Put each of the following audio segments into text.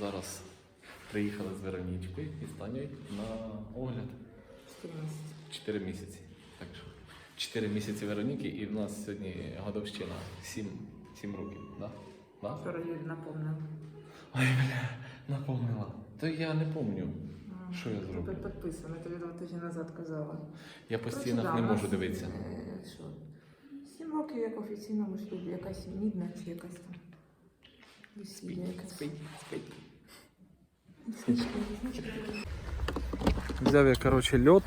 зараз приїхали з Веронічкою і з на огляд 14. 4 місяці. Так що 4 місяці Вероніки і в нас сьогодні годовщина 7, 7 років. Да? Да? Напомнив. Ой, бля, наповнила. То я не пам'ятаю, що я зроблю. Підписано, тобі два тижні назад казала. Я по Коротше, стінах не можу нас, дивитися. е, Що? Сім років як в офіційному шлюбі, якась мідна чи якась там. Весілля якась. Взяв я, коротше, льот.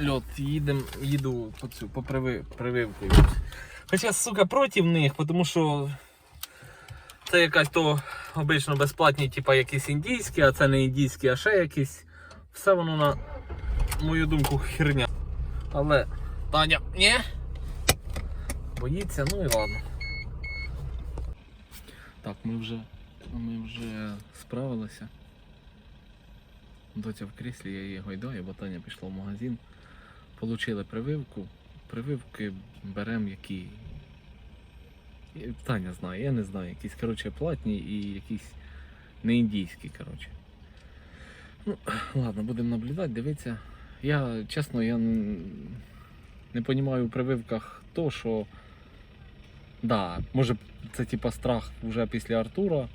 Льот, їдем, їду по цю, по прививку. Хоча, сука, проти них, тому що це якась то обично безплатні, типа якісь індійські, а це не індійські, а ще якісь. Все воно на мою думку херня. Але Таня, ні. Боїться, ну і ладно. Так, ми вже, ми вже справилися. Доця в кріслі, я її гойдаю, бо Таня пішла в магазин. Получили прививку. Прививки беремо які. Таня знає, я не знаю. Якісь коротше, платні і якісь не індійські. коротше. Ну, ладно, будемо наблюдати, дивитися. Я, чесно, я не розумію у прививках то, що. Да, може це типа страх вже після Артура,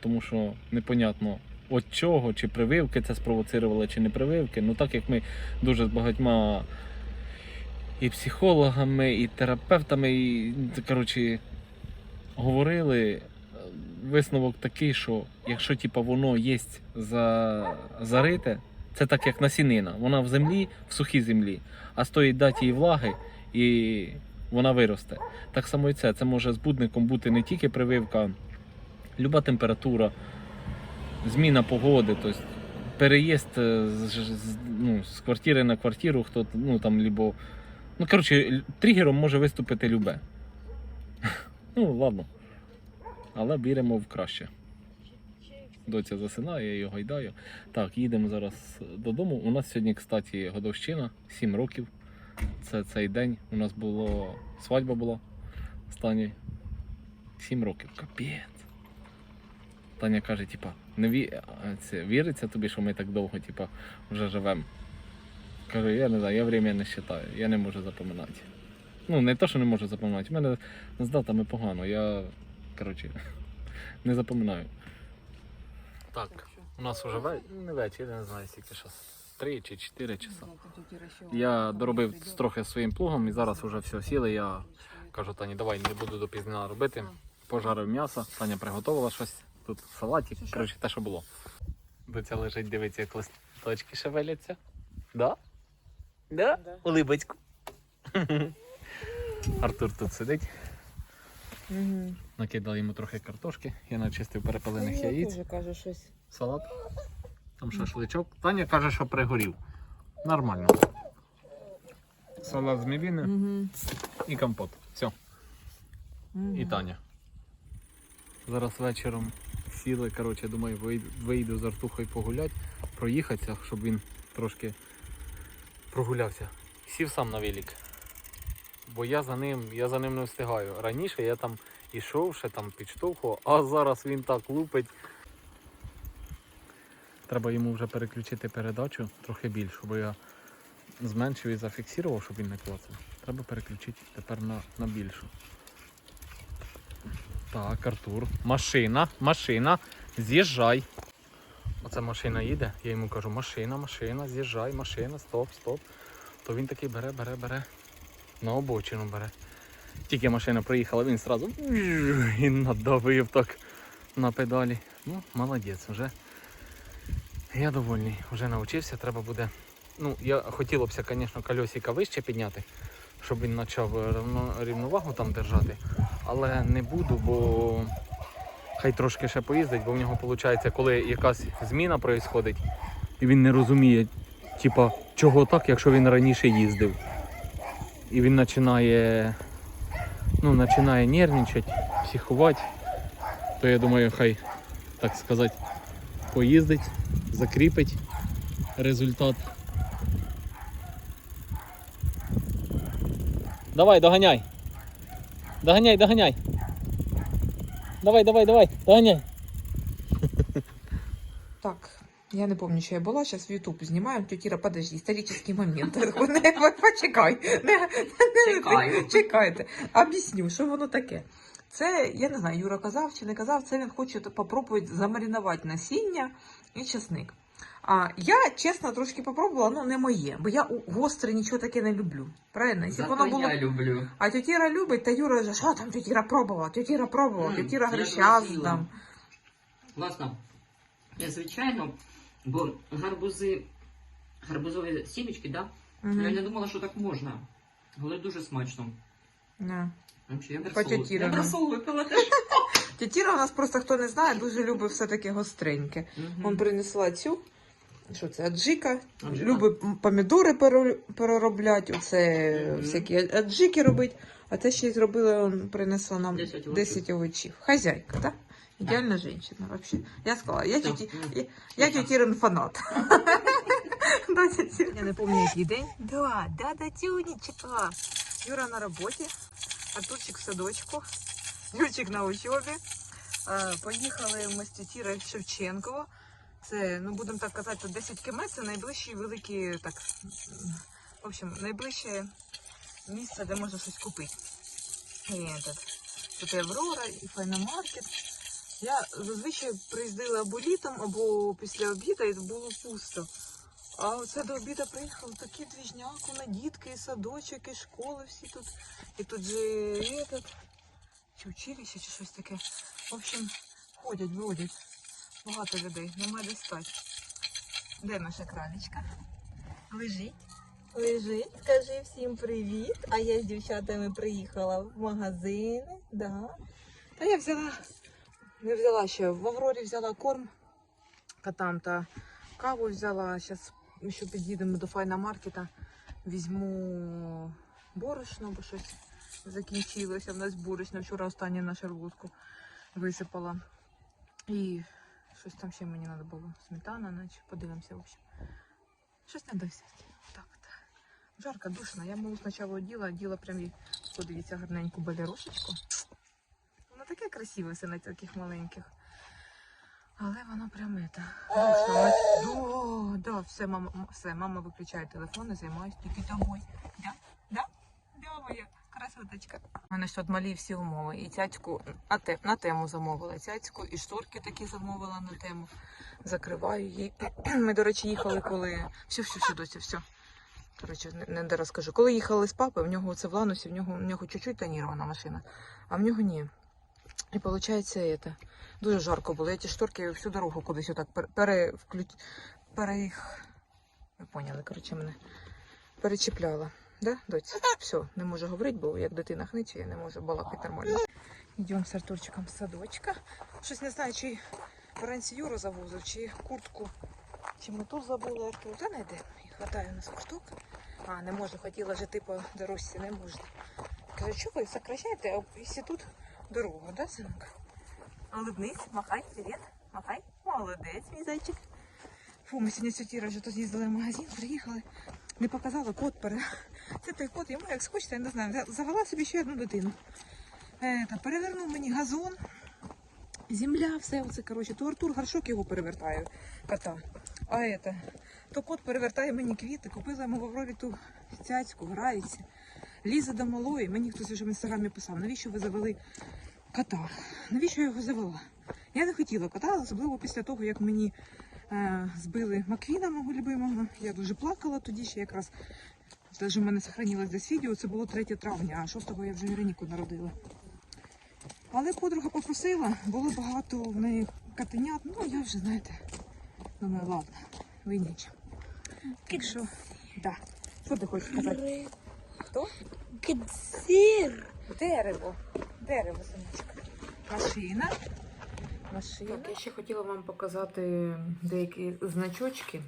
тому що непонятно от чого, чи прививки це спровоцирували, чи не прививки. Ну так як ми дуже з багатьма і психологами, і терапевтами, і коротше, говорили, е, висновок такий, що якщо типа, воно є за, зарите, це так як насінина. Вона в землі, в сухій землі, а стоїть дати їй влаги і вона виросте. Так само і це. Це може збудником бути не тільки прививка, люба температура, зміна погоди, тобто переїзд е, з, ну, з квартири на квартиру, хто ну там либо. Ну, коротше, тригером може виступити любе. Ну, ладно. Але віримо в краще. Доця засинає, я її гойдаю. Так, їдемо зараз додому. У нас сьогодні, кстати, годовщина, 7 років. Це цей день у нас було свадьба була останні 7 років. Капець. Таня каже, типа, не ві... це, віриться тобі, що ми так довго типа, вже живемо. Каже, я не знаю, я время не вважаю, я не можу запам'ятати. Ну, не те, що не можу запам'ятати, у мене з датами погано, я коротше, не запам'ятаю. Так, у нас вже не вечір, я не знаю, скільки часу. 3 чи 4 часа. Я доробив трохи своїм плугом і зараз вже все сіли. Я кажу, Тані, давай не буду допізна робити. Пожарив м'ясо, Таня приготувала щось, тут салатик, коротше, те, що було. Доця лежить, дивиться, як листочки шевеляться. Да? Да? да. Улибочку. Артур тут сидить. Угу. Накидали йому трохи картошки, я начистив перепалених яєць. Салат. Там шашличок. Таня каже, що пригорів. Нормально. Салат з мівіни Угу. і компот. Все. І Таня. Зараз вечором сіли, коротше, думаю, вийду, вийду з Артухою погуляти, проїхатися, щоб він трошки прогулявся. Сів сам на велик. Бо я за ним, я за ним не встигаю. Раніше я там ішов, ще там підштовхував, а зараз він так лупить. Треба йому вже переключити передачу трохи більшу, бо я зменшив і зафіксував, щоб він не клацав. Треба переключити тепер на, на більшу. Так, Артур. Машина, машина, з'їжджай. Оце машина їде, я йому кажу, машина, машина, з'їжджай, машина, стоп, стоп. То він такий бере, бере, бере. На обочину бере. Тільки машина приїхала, він одразу і надавив так на педалі. Ну, молодець, вже. Я довольний, вже навчився, треба буде. Ну, я хотілося б, звісно, колесика вище підняти, щоб він почав е, рівновагу там держати. Але не буду, бо хай трошки ще поїздить, бо в нього виходить, коли якась зміна відбувається, і він не розуміє, типа, чого так, якщо він раніше їздив. І він починає, ну, починає нервничати, психувати, то я думаю, хай, так сказати, поїздить, закріпить результат. Давай, доганяй. Доганяй, доганяй. Давай, давай, давай, доганяй. Так, Я не пам'ятаю, що я була, зараз в Ютуб знімаю. Тетіра, подожди, історичний момент. Почекай. Чекайте. Об'ясню, що воно таке. Це, я не знаю, Юра казав чи не казав, це він хоче попробувати замаринувати насіння і чесник. А я, чесно, трошки попробувала, ну не моє, бо я гостре нічого таке не люблю. Правильно? Зато воно було я люблю. а тетіра любить, та Юра вже, що там тетіра пробувала, тетіра пробувала, М, тетіра я говорить, щас просила. дам. Власно, я звичайно, бо гарбузи, гарбузові сімечки, да? Я не думала, що так можна. Але дуже смачно. Да. Вообще, я По красову. Я тетірам. красову випила теж. Тетіра у нас просто хто не знає, дуже любить все таке гостреньке. Он принесла цю. Що це? Аджика. Аджика. Любить помідори переробляти, оце всякі аджики робить. А те ще й зробила, принесла нам 10 овочів. 10 овочів. Хазяйка, так? Ідеальна жінка, вообще. Я сказала, я, Так, тіті, ну, я, я тітірин фанат. Я не пам'ятаю, який день. Да, да, да, тюнечка. Юра на роботі, Артурчик в садочку, Юрчик на учобі. Поїхали ми з тітірою в Шевченково. Це, ну будемо так казати, 10 км, це найближчі великі, так, в общем, найближче місце, де можна щось купити. І этот, тут і Аврора, і Файномаркет. Я зазвичай приїздила або літом, або після обіду, і було пусто. А оце до обіду приїхали такі двіжняк, на дітки, і садочок, і школи всі тут. І тут же этот, чи училище, чи щось таке. В общем, ходять, бродять. Багато людей, немає де стати. Де наша кралечка? Лежить. Лежить, скажи всім привіт. А я з дівчатами приїхала в магазини. Да. Та я взяла, не взяла ще, в Аврорі взяла корм котам та каву взяла. Зараз ще під'їдемо до файна-маркета. Візьму борошно, бо щось закінчилося. В нас борошно. Вчора останнє на шарлотку висипала. І щось там ще мені треба було. Сметана, наче подивимося, в общем. Щось треба взяти. Так, так. Жарко, душно. Я мову спочатку оділа, оділа прям подивіться, гарненьку балерошечку. Воно таке красиве все на таких маленьких. Але воно прям это. Душно. Воно- О, да, все, мама, все, мама виключає телефон і займаюсь тільки тобою. Да? Да? Да, моя красоточка. У мене ж тут малі всі умови. І цяцьку на, те, на тему замовила. Цяцьку і шторки такі замовила на тему. Закриваю її. Ми, до речі, їхали, коли. Все, все, все, доця, все. Коротше, не, не де розкажу. Коли їхали з папи, в нього це в Ланусі, в нього, в нього чуть-чуть тонірована машина, а в нього ні. І виходить, це, дуже жарко було. Я ті шторки всю дорогу кудись отак пере, перевключ... пере. Ви поняли, коротше, мене перечіпляла. Да, доць? Все, не можу говорити, бо як дитина хниче, я не можу балакати нормально. Йдемо з Артурчиком з садочка. Щось не знаю, чи вранці Юру завозив, чи куртку. Чи ми тут забули Артур? Та не йде. Хватає у нас курток. А, не можу, хотіла жити по дорожці, не можна. Каже, що ви сокращаєте, а якщо тут дорога, да, синок? Улыбнись, махай, привіт, махай. Молодець, мій зайчик. Фу, ми сьогодні з вже тут їздили в магазин, приїхали. Не показала код пере. Це той код, йому як схочеться, я не знаю. Завела собі ще одну дитину. Е, та, перевернув мені газон, земля, все оце, коротше, то Артур горшок його перевертає, кота. А это, то кот перевертає мені квіти, купила йому в Аврорі ту цяцьку, грається. Лізе до малої, мені хтось вже в інстаграмі писав, навіщо ви завели кота? Навіщо я його завела? Я не хотіла кота, особливо після того, як мені е, збили Маквіна, мого любимого. Я дуже плакала тоді ще якраз. Навіть у мене сохранилось десь відео, це було 3 травня, а 6-го я вже Вероніку народила. Але подруга попросила, було багато в неї котенят, ну я вже, знаєте, думаю, ладно, ви. Так що, да. Що ти хочеш сказати? Хто? Кдзир. Дерево. Дерево, синочка. Машина. Машина. Так, я ще хотіла вам показати деякі значочки.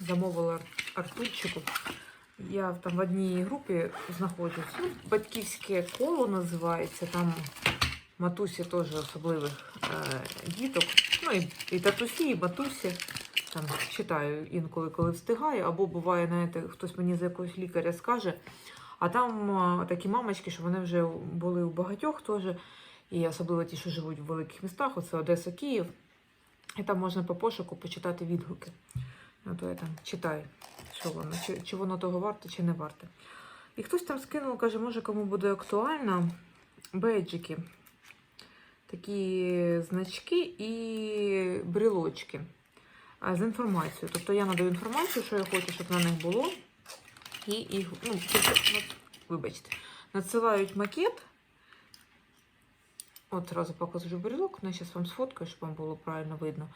Замовила Артурчику. Я там в одній групі знаходжусь. Ну, батьківське коло називається. Там матусі теж особливих е, діток. Ну і, і татусі, і матусі. Там читаю інколи, коли встигаю, або буває, знаєте, хтось мені за якогось лікаря скаже. А там такі мамочки, що вони вже були у багатьох теж, і особливо ті, що живуть в великих містах, оце Одеса, Київ. І там можна по пошуку почитати відгуки. Ну, то я там читаю, що воно, чи, чи воно того варте, чи не варте. І хтось там скинув, каже, може кому буде актуально бейджики. Такі значки і брілочки з інформацією. Тобто я надаю інформацію, що я хочу, щоб на них було. І їх, ну, вибачте, надсилають макет. От одразу покажу брілок, ну, я зараз вам сфоткаю, щоб вам було правильно видно.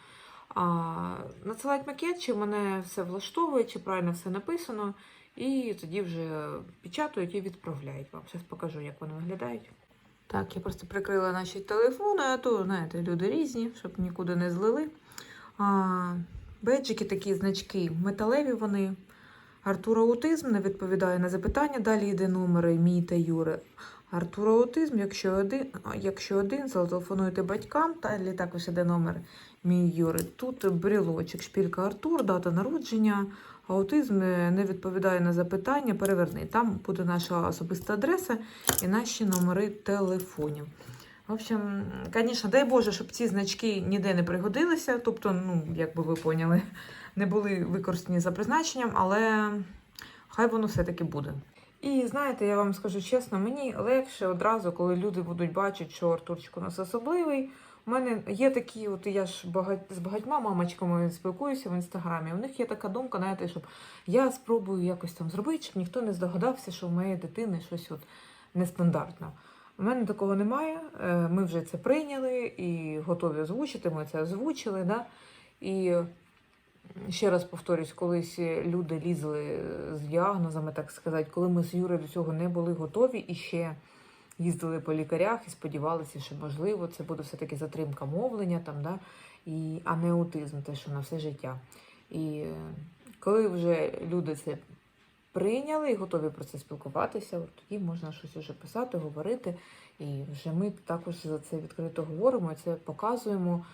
А, надсилають макет, чи мене все влаштовує, чи правильно все написано. І тоді вже печатають і відправляють вам. Зараз покажу, як вони виглядають. Так, я просто прикрила наші телефони, а то, знаєте, люди різні, щоб нікуди не злили. А, беджики, такі значки, металеві вони. Артур Аутизм не відповідає на запитання. Далі йде номери мій та Юри. Артур Аутизм, якщо один, якщо один, зателефонуйте батькам, далі також іде номер мій Юри. Тут брілочок, шпілька Артур, дата народження. Аутизм не відповідає на запитання, переверни. Там буде наша особиста адреса і наші номери телефонів. В общем, звісно, дай Боже, щоб ці значки ніде не пригодилися. Тобто, ну, як би ви поняли, не були використані за призначенням, але хай воно все-таки буде. І знаєте, я вам скажу чесно, мені легше одразу, коли люди будуть бачити, що Артурчик у нас особливий. У мене є такі, от я ж багать, з багатьма мамочками спілкуюся в інстаграмі. У них є така думка, знаєте, щоб я спробую якось там зробити, щоб ніхто не здогадався, що в моєї дитини щось от нестандартне. У мене такого немає. Е, Ми вже це прийняли і готові озвучити. Ми це озвучили. Да? І ще раз повторюсь, колись люди лізли з діагнозами, так сказати, коли ми з Юрою до цього не були готові і ще їздили по лікарях і сподівалися, що можливо це буде все-таки затримка мовлення, там, да? і, а не аутизм, те, що на все життя. І е, коли вже люди це прийняли і готові про це спілкуватися, от тоді можна щось вже писати, говорити. І вже ми також за це відкрито говоримо, це показуємо.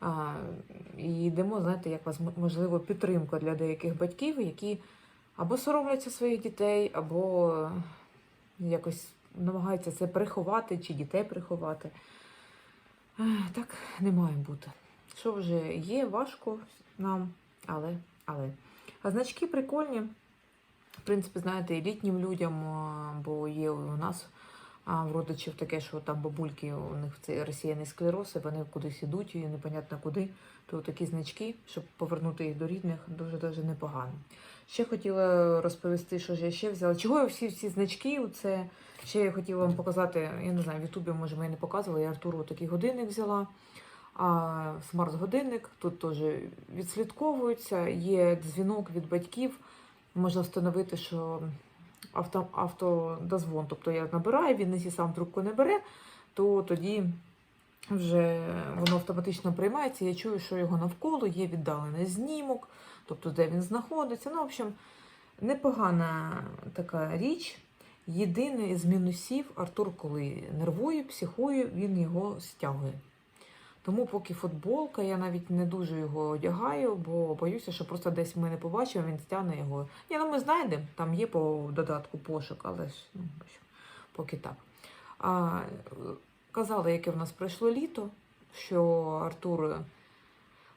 А, і йдемо, знаєте, як вас можливо підтримка для деяких батьків, які або соромляться своїх дітей, або якось намагаються це приховати чи дітей приховати. Ех, Так не має бути. Що вже є, важко нам, але, але. А значки прикольні. В принципі, знаєте, і літнім людям, бо є у нас а, в родичів таке, що там бабульки, у них цей розсіяний склероз, і вони кудись ідуть, і непонятно куди. То такі значки, щоб повернути їх до рідних, дуже-дуже непогано. Ще хотіла розповісти, що ж я ще взяла. Чого я всі ці значки? Це ще я хотіла вам показати, я не знаю, в Ютубі, може, ми не показувала, я Артуру такий годинник взяла. А смарт-годинник тут теж відслідковується, є дзвінок від батьків. Можна встановити, що авто, автодозвон, тобто я набираю, він якщо сам трубку не бере, то тоді вже воно автоматично приймається. Я чую, що його навколо є віддалений знімок, тобто де він знаходиться. Ну, в общем, непогана така річ. Єдиний з мінусів Артур, коли нервує, психує, він його стягує. Тому поки футболка, я навіть не дуже його одягаю, бо боюся, що просто десь ми не побачимо, він стягне його. Ні, ну ми знайдемо, там є по додатку пошук, але ж ну, поки так. А, казали, яке в нас пройшло літо, що Артур,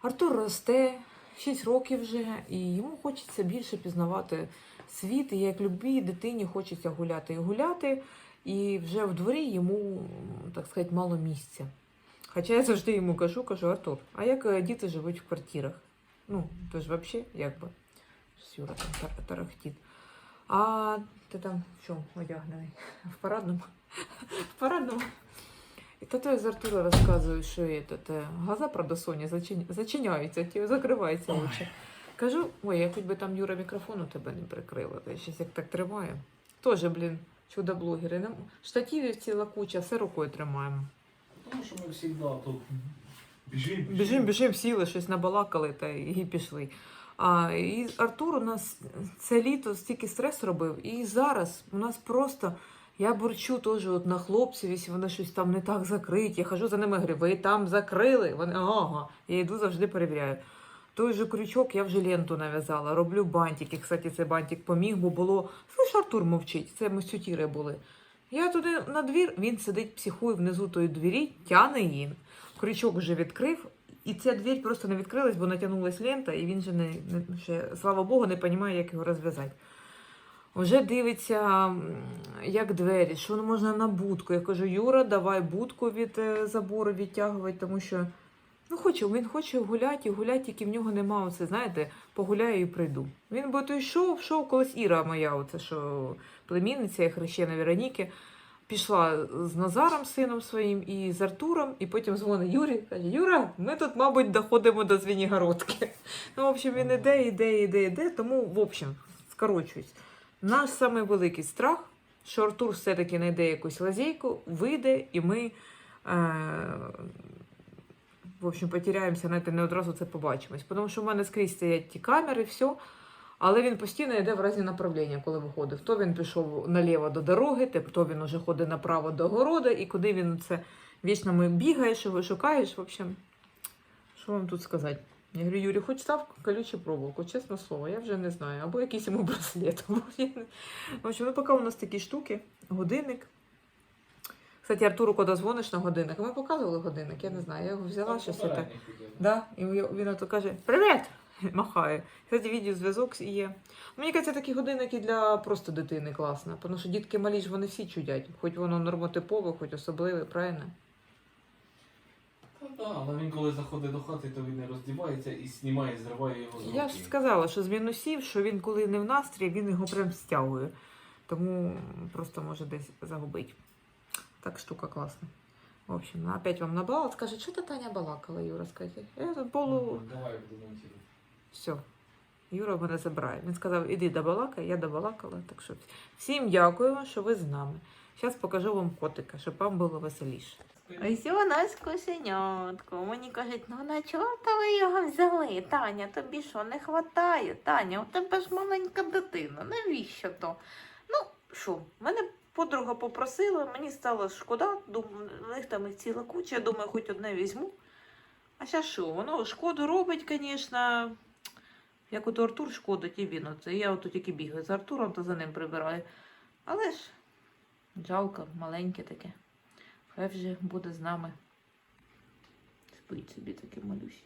Артур росте 6 років вже, і йому хочеться більше пізнавати світ. І як любій дитині хочеться гуляти і гуляти, і вже в дворі йому, так сказати, мало місця. Хоча я завжди йому кажу, кажу, Артур, а як діти живуть в квартирах? Ну, то ж взагалі, якби. Сюра там тар- тарахтить. А ти там що одягнений? В парадному? В парадному. І то я з Артура розказую, що этот, е, глаза, правда, Соні зачин... зачиняються, ті закриваються очі. Кажу, ой, я хоч би там Юра мікрофон у тебе не прикрила, та щось як так тримає. Тоже, блін, чудо-блогери. Нам ціла куча, все рукою тримаємо. Тому що ми завжди тут біжимо. Біжим, біжим, сіли, щось набалакали та і пішли. А, і Артур у нас це літо стільки стрес робив, і зараз у нас просто. Я бурчу теж от на хлопців, якщо вони щось там не так закриті. Я хожу за ними, говорю, ви там закрили. Вони ага. Я йду завжди перевіряю. Той же крючок я вже ленту нав'язала, роблю бантики. Кстати, цей бантик поміг, бо було. Слиш, Артур мовчить, це ми з тютіри були. Я туди на двір, він сидить, психує внизу тої двері, тяне її. Крючок вже відкрив, І ця двір просто не відкрилась, бо натягнулась лента, і він же не, не ще, слава Богу, не розуміє, як його розв'язати. Вже дивиться, як двері, що можна на будку. Я кажу, Юра, давай будку від е, забору відтягувати, тому що ну, хоче, він хоче гуляти і гуляти, тільки в нього нема оце, знаєте, погуляю і прийду. Він би то йшов, йшов колись Іра моя, оце що племінниця, я хрещена Вероніки, пішла з Назаром, сином своїм, і з Артуром, і потім дзвонить Юрі, каже, Юра, ми тут, мабуть, доходимо до Звенігородки. Ну, в общем, він іде, іде, іде, іде, тому, в общем, скорочуюсь. Наш самий великий страх, що Артур все-таки знайде якусь лазейку, вийде, і ми, е, в общем, потеряємося, знаєте, не одразу це побачимось. Тому що в мене скрізь стоять ті камери, все. Але він постійно йде в різні направлення, коли виходив. То він пішов наліво до дороги, то він уже ходить направо до города, і куди він це вічно бігаєш, його шукаєш. В общем, що вам тут сказати? Я говорю, Юрій, хоч став колючу проволоку, чесне слово, я вже не знаю. Або якийсь йому браслет. В общем, ну поки у нас такі штуки, годинник. Кстати, Артуру, коли дзвониш на годинник, ми показували годинник, я не знаю, я його взяла щось. це. Да? І він ото каже Привіт! Махає. Кстати, відеозв'язок є. Мені кажеться, такі годинники для просто дитини класно. Тому що дітки малі ж вони всі чудять. Хоч воно нормотипове, хоч особливе, правильно? Та да, але він коли заходить до хати, то він не роздівається і знімає, зриває його з руки. Я ж сказала, що з мінусів, що він коли не в настрій, він його прям стягує. Тому просто може десь загубити. Так штука класна. В общем, опять вам набала. Скаже, що ти Таня балакала, Юра, скаже. Я тут полу. Давай. Все. Юра мене забирає. Він сказав, іди добалакай, я добалакала. Так що всім дякую, що ви з нами. Зараз покажу вам котика, щоб вам було веселіше. Ось у нас кошенятко. Мені кажуть, ну на чого то ви його взяли? Таня, тобі що, не хватає? Таня, у тебе ж маленька дитина. Навіщо то? Ну, що, мене подруга попросила, мені стало шкода, думаю, в них там їх ціла куча, я думаю, хоч одне візьму. А зараз що, воно шкоду робить, звісно. Як от Артур шкодить і він оце. Я от тільки бігаю за Артуром, то за ним прибираю. Але ж жалко, маленьке таке. Хай вже буде з нами. Спить собі таке малюсь.